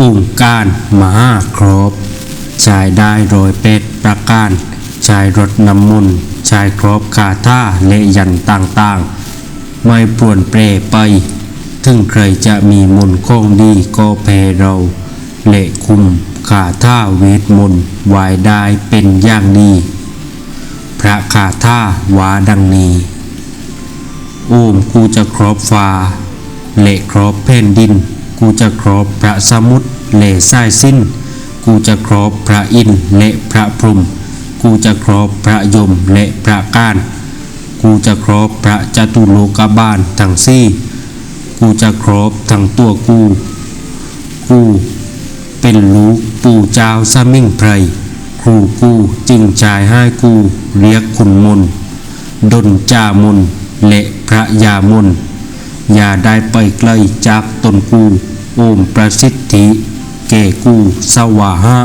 องค์การมหาครบชายได้โรยเป็ดประการชายรถน้ำมุนชายครบคาท่าและยันต่างๆ ไม่ปวนเปรไป ถึงใครจะมีมนคงดีก็แพเราเละคุมขาท่าเวทมนต์วายได้เป็นอย่างดี พระคาท่าวาดังนี้โอมกูจะครอบฟ้า เละครอบแผ่นดิน กูจะครอบพระสมุทรเละสายสิ้น กูจะครอบพระอินทร์เละพระพรหมกูจะครอบพระยมเละพระก้านกูจะครอบพระจตุโลกบาลทั้งสี่ กูจะครอบทั้งตัวกู กูเป็นลูกปู่เจ้าสมิงไพรครูกูจึงชายให้กูเรียกคุณมนดนจามนและพระยามนอย่าได้ไปไกลจากตนกู โอมประสิทธิ เกกูสวาหะ